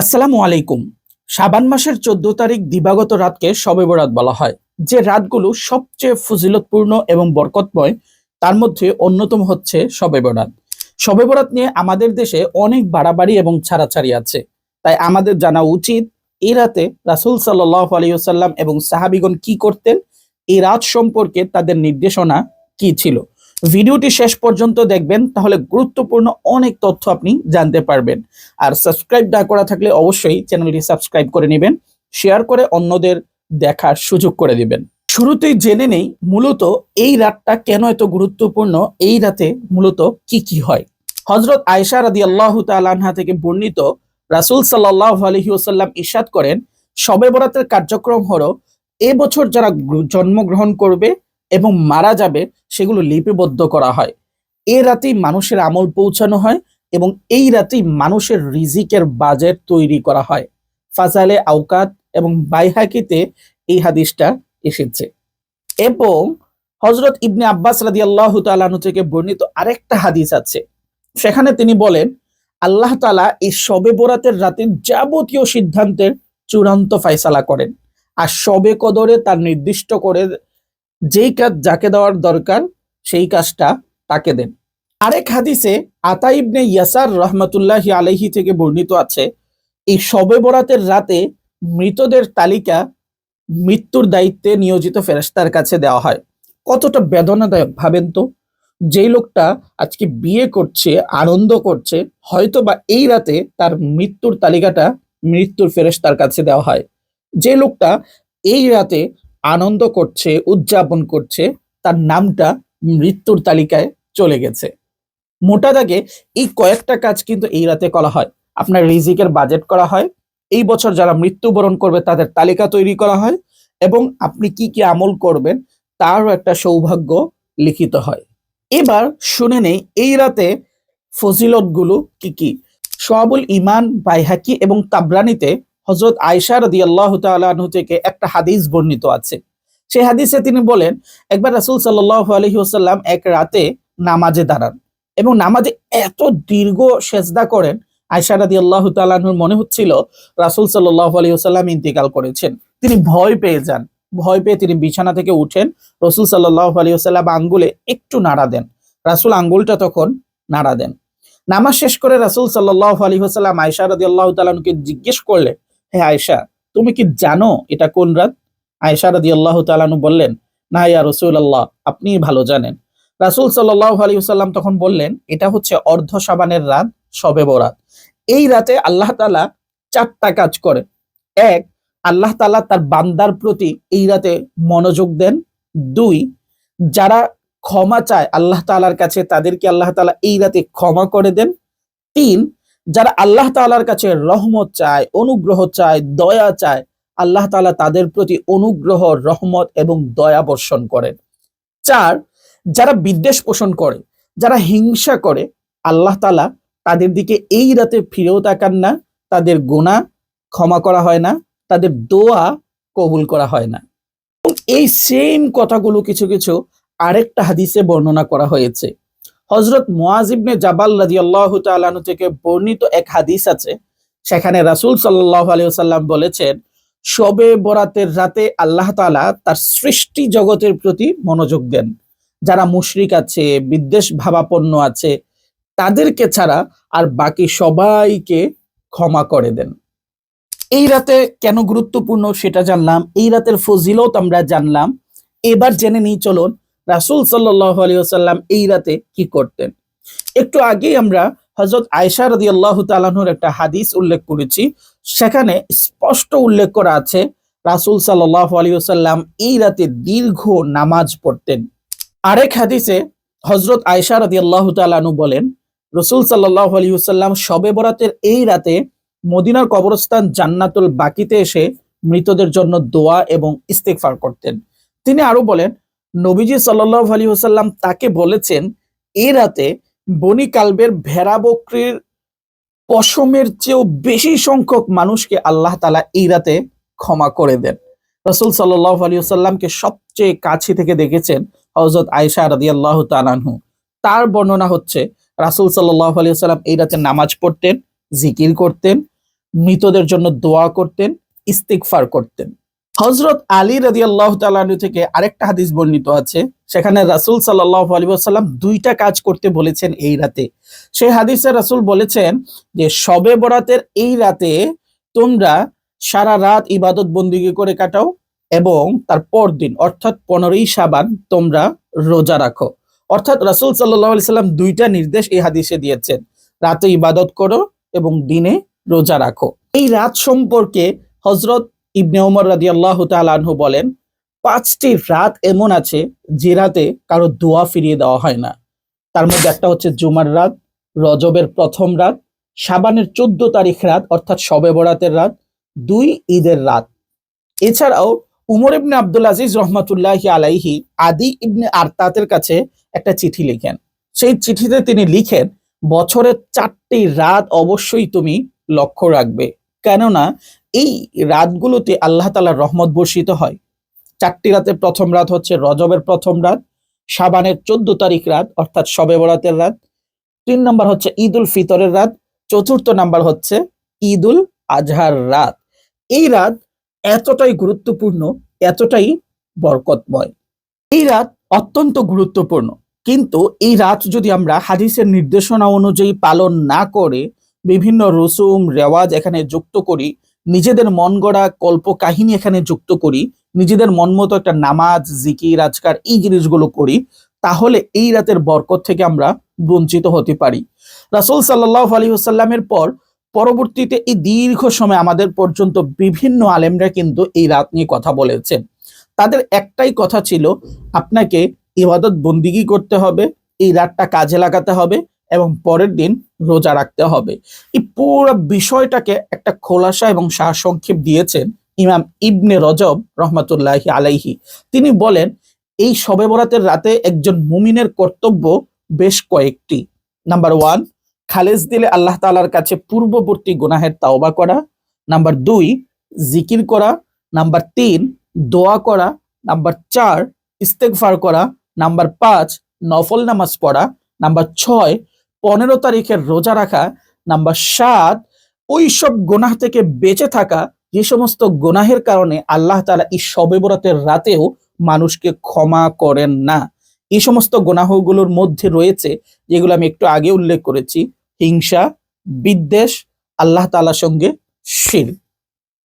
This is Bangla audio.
আসসালামু আলাইকুম। শাবান মাসের চোদ্দ তারিখ দিবাগত রাতকে শবে বরাত বলা হয়। যে রাতগুলো সবচেয়ে ফজিলতপূর্ণ এবং বরকতময়, তার মধ্যে অন্যতম হচ্ছে শবে বরাত। শবে বরাত নিয়ে আমাদের দেশে অনেক বাড়াবাড়ি এবং ছাড়াছাড়ি আছে। তাই আমাদের জানা উচিত, এই রাতে রাসুল সাল্লাহ আলিয়াল্লাম এবং সাহাবিগণ কি করতেন, এই রাত সম্পর্কে তাদের নির্দেশনা কি ছিল? ভিডিওটি শেষ পর্যন্ত দেখবেন, তাহলে গুরুত্বপূর্ণ অনেক তথ্য আপনি জানতে পারবেন। আর সাবস্ক্রাইব না করা থাকলে অবশ্যই চ্যানেলটি সাবস্ক্রাইব করে নেবেন, শেয়ার করে অন্যদের দেখার সুযোগ করে দিবেন। শুরুতেই জেনে নেই মূলত এই রাতটা কেন এত গুরুত্বপূর্ণ, এই রাতে মূলত কি কি হয়। হজরত আয়সা রাদি আল্লাহ তালাহা থেকে বর্ণিত রাসুল সাল্লাহ আলহি ওসাল্লাম ইশাদ করেন শবে বরাতের কার্যক্রম হলো, এ বছর যারা গ্র- জন্মগ্রহণ করবে এবং মারা যাবে সেগুলো লিপিবদ্ধ করা হয়। এ রাতেই মানুষের আমল পৌঁছানো হয় এবং এই রাতেই মানুষের রিজিকের বাজেট তৈরি করা হয়। ফাজালে আওকাত এবং বাইহাকিতে এই হাদিসটা এসেছে। এবং হজরত ইবনে আব্বাস রাদি আল্লাহ তালানু থেকে বর্ণিত আরেকটা হাদিস আছে। সেখানে তিনি বলেন, আল্লাহ তালা এই শবে বরাতের রাতে যাবতীয় সিদ্ধান্তের চূড়ান্ত ফায়সালা করেন। আর শবে কদরে তার নির্দিষ্ট করে যেই কাজ যাকে দেওয়ার দরকার, সেই কাজটা তাকে দেন। আরেক হাদিসে আতা ইবনে ইয়াসার রহমতুল্লাহ আলহি থেকে বর্ণিত আছে, এই শবে বরাতের রাতে মৃতদের তালিকা মৃত্যুর দায়িত্বে নিয়োজিত ফেরেশতার কাছে দেওয়া হয়। কতটা বেদনাদায়ক, ভাবেন তো? যেই লোকটা আজকে বিয়ে করছে, আনন্দ করছে হয়তো বা এই রাতে তার মৃত্যুর তালিকাটা মৃত্যুর ফেরেশতার কাছে দেওয়া হয়। যে লোকটা এই রাতে আনন্দ করছে, উদযাপন করছে, তার নামটা মৃত্যুর তালিকায় চলে গেছে। মোটা দাগে এই কয়েকটা কাজ কিন্তু এই রাতে করা হয়। আপনার রিজিকের বাজেট করা হয়, এই বছর যারা মৃত্যুবরণ করবে তাদের তালিকা তৈরি করা হয় এবং আপনি কি কি আমল করবেন তারও একটা সৌভাগ্য লিখিত হয়। এবার শুনে নেই এই রাতে ফজিলতগুলো কি কি? সবুল ইমান বাইহাকি এবং তাবরানিতে হজরত আয়সা রদি আল্লাহ তালু থেকে একটা হাদিস বর্ণিত আছে। সেই হাদিসে তিনি বলেন, একবার রাসুল সাল্লাহ আলহি ওসাল্লাম এক রাতে নামাজে দাঁড়ান এবং নামাজে এত দীর্ঘ সেজদা করেন আয়সা রাদি আল্লাহ তালাহুর মনে হচ্ছিল রাসুল সাল্লাহ আলী ওসাল্লাম ইন্তিকাল করেছেন। তিনি ভয় পেয়ে যান, ভয় পেয়ে তিনি বিছানা থেকে উঠেন, রসুল সাল্লাহ আলী ওসাল্লাম আঙ্গুলে একটু নাড়া দেন। রাসুল আঙ্গুলটা তখন নাড়া দেন। নামাজ শেষ করে রাসুল সাল্লাহ আলী ওসাল্লাম আয়সা আল্লাহ তালানুকে জিজ্ঞেস করলে হে আয়সা তুমি কি জানো এটা কোন রাত? আয়সা রাদি আল্লাহ তালানু বললেন, না ইয়া রসুল আল্লাহ আপনি ভালো জানেন। রাসুল সাল্লাহ আলী সাল্লাম তখন বললেন, এটা হচ্ছে অর্ধ সাবানের রাত, সবে বরাত। এই রাতে আল্লাহ তালা চারটা কাজ করে এক, আল্লাহ তালা তার বান্দার প্রতি এই রাতে মনোযোগ দেন। দুই, যারা ক্ষমা চায়, আল্লাহ তালার কাছে তাদেরকে আল্লাহ তালা এই রাতে ক্ষমা করে দেন। তিন যারা আল্লাহ তালার কাছে রহমত চায়, অনুগ্রহ চায়, দয়া চায়, আল্লাহ তালা তাদের প্রতি অনুগ্রহ, রহমত এবং দয়া বর্ষণ করেন। চার, যারা বিদ্বেষ পোষণ করে, যারা হিংসা করে, আল্লাহ তালা তাদের দিকে এই রাতে ফিরেও তাকান না, তাদের গোনা ক্ষমা করা হয় না, তাদের দোয়া কবুল করা হয় না। এই সেম কথাগুলো কিছু কিছু আরেকটা হাদিসে বর্ণনা করা হয়েছে। হজরত মোয়াজিবনে জাবাল রাজি আল্লাহ তালু থেকে বর্ণিত এক হাদিস আছে। সেখানে রাসুল সাল্লাহ আলিয়াল্লাম বলেছেন, শবে বরাতের রাতে আল্লাহ তালা তার সৃষ্টি জগতের প্রতি মনোযোগ দেন। যারা মুশরিক আছে, বিদ্বেষ ভাবাপন্ন আছে, তাদেরকে ছাড়া আর বাকি সবাইকে ক্ষমা করে দেন। এই রাতে কেন গুরুত্বপূর্ণ সেটা জানলাম, এই রাতের ফজিলত আমরা জানলাম। এবার জেনে নিই, চলুন রাসুল সাল্লাহ আলিয়াল্লাম এই রাতে কি করতেন? একটু আগেই আমরা হজরত আয়সা রদি আল্লাহ তালাহুর একটা হাদিস উল্লেখ করেছি। সেখানে স্পষ্ট উল্লেখ করা আছে, রাসুল সাল্লাহ আলিয়াল্লাম এই রাতে দীর্ঘ নামাজ পড়তেন। আরেক হাদিসে হজরত আয়সা রদি আল্লাহ তালানু বলেন, রসুল সাল্লাহ আলিউসাল্লাম শবে বরাতের এই রাতে মদিনার কবরস্থান জান্নাতুল বাকিতে এসে মৃতদের জন্য দোয়া এবং ইস্তেকফার করতেন। তিনি আরও বলেন নবীজি সাল্লাহ আলী হোসাল্লাম তাকে বলেছেন এই রাতে বনি কালবের ভেড়া বকরির পশমের চেয়েও বেশি সংখ্যক মানুষকে আল্লাহ তালা এই রাতে ক্ষমা করে দেন। রসুল সাল্লাহ আলী সাল্লামকে সবচেয়ে কাছে থেকে দেখেছেন হজরত আয়সা রাদি আল্লাহ তালানহু তার বর্ণনা হচ্ছে, রাসুল সাল্লাহ আলী সাল্লাম এই রাতে নামাজ পড়তেন, জিকির করতেন, মৃতদের জন্য দোয়া করতেন, ইস্তিগফার করতেন। হজরত আলী রাজি আল্লাহ তালু থেকে আরেকটা হাদিস বর্ণিত আছে। সেখানে রাসুল সাল্লাহ আলী দুইটা কাজ করতে বলেছেন এই রাতে। সেই হাদিসে রাসুল বলেছেন যে শবে বরাতের এই রাতে তোমরা সারা রাত ইবাদত বন্দিগি করে কাটাও এবং তার পরদিন, অর্থাৎ পনেরোই সাবান তোমরা রোজা রাখো। অর্থাৎ রাসুল সাল্লাহ আলি সাল্লাম দুইটা নির্দেশ এই হাদিসে দিয়েছেন। রাতে ইবাদত করো এবং দিনে রোজা রাখো। এই রাত সম্পর্কে হজরত ইবনে ওমর রাদি আল্লাহ তালু বলেন, পাঁচটি রাত এমন আছে যে রাতে কারও দোয়া ফিরিয়ে দেওয়া হয় না। তার মধ্যে একটা হচ্ছে জুমার রাত, রজবের প্রথম রাত সাবানের চোদ্দ তারিখ রাত, অর্থাৎ শবে বরাতের রাত, দুই ঈদের রাত। এছাড়াও উমর ইবনে আব্দুল আজিজ রহমতুল্লাহ আলাইহি আদি ইবনে আরতাতের কাছে একটা চিঠি লিখেন। সেই চিঠিতে তিনি লিখেন, বছরের চারটি রাত অবশ্যই তুমি লক্ষ্য রাখবে। কেননা এই রাতগুলোতে আল্লাহ তালার রহমত বর্ষিত হয়। চারটি রাতের প্রথম রাত হচ্ছে রজবের প্রথম রাত সাবানের চোদ্দ তারিখ রাত, অর্থাৎ শবে বরাতের রাত। তিন নম্বর হচ্ছে ঈদ উল ফিতরের রাত, চতুর্থ নাম্বার হচ্ছে ঈদ উল আজহার রাত। এই রাত এতটাই গুরুত্বপূর্ণ, এতটাই বরকতময়। এই রাত অত্যন্ত গুরুত্বপূর্ণ। কিন্তু এই রাত যদি আমরা হাদিসের নির্দেশনা অনুযায়ী পালন না করে বিভিন্ন রসুম, রেওয়াজ এখানে যুক্ত করি। নিজেদের মন গড়া কল্প কাহিনী এখানে যুক্ত করি। নিজেদের মন মতো একটা নামাজ, জিকির, আজকার এই জিনিসগুলো করি। তাহলে এই রাতের বরকত থেকে আমরা বঞ্চিত হতে পারি। রাসুল সাল্লাহ আলী সাল্লামের পর পরবর্তীতে এই দীর্ঘ সময় আমাদের পর্যন্ত বিভিন্ন আলেমরা কিন্তু এই রাত নিয়ে কথা বলেছেন। তাদের একটাই কথা ছিল, আপনাকে ইবাদত বন্দিগি করতে হবে, এই রাতটা কাজে লাগাতে হবে এবং পরের দিন রোজা রাখতে হবে। এই পুরো বিষয়টাকে একটা খোলাসা এবং সারসংক্ষেপ দিয়েছেন ইমাম ইবনে রজব রহমতুল্লাহি আলাইহি। তিনি বলেন, এই শবে বরাতের রাতে একজন মুমিনের কর্তব্য বেশ কয়েকটি। নাম্বার ওয়ান, খালেজ দিলে আল্লাহ তালার কাছে পূর্ববর্তী গুনাহের তাওবা করা। নাম্বার দুই, জিকির করা। নাম্বার তিন, দোয়া করা। নাম্বার চার ইস্তেকফার করা। নাম্বার পাঁচ, নফল নামাজ পড়া। নাম্বার ছয় পনেরো তারিখের রোজা রাখা, নাম্বার সাত ওই সব গোনাহ থেকে বেঁচে থাকা, যে সমস্ত গোনাহের কারণে আল্লাহ তালা এই সবে বরাতের রাতেও মানুষকে ক্ষমা করেন না। এই সমস্ত গোনাহগুলোর মধ্যে রয়েছে, যেগুলো আমি একটু আগে উল্লেখ করেছি, হিংসা, বিদ্বেষ, আল্লাহ তালার সঙ্গে শির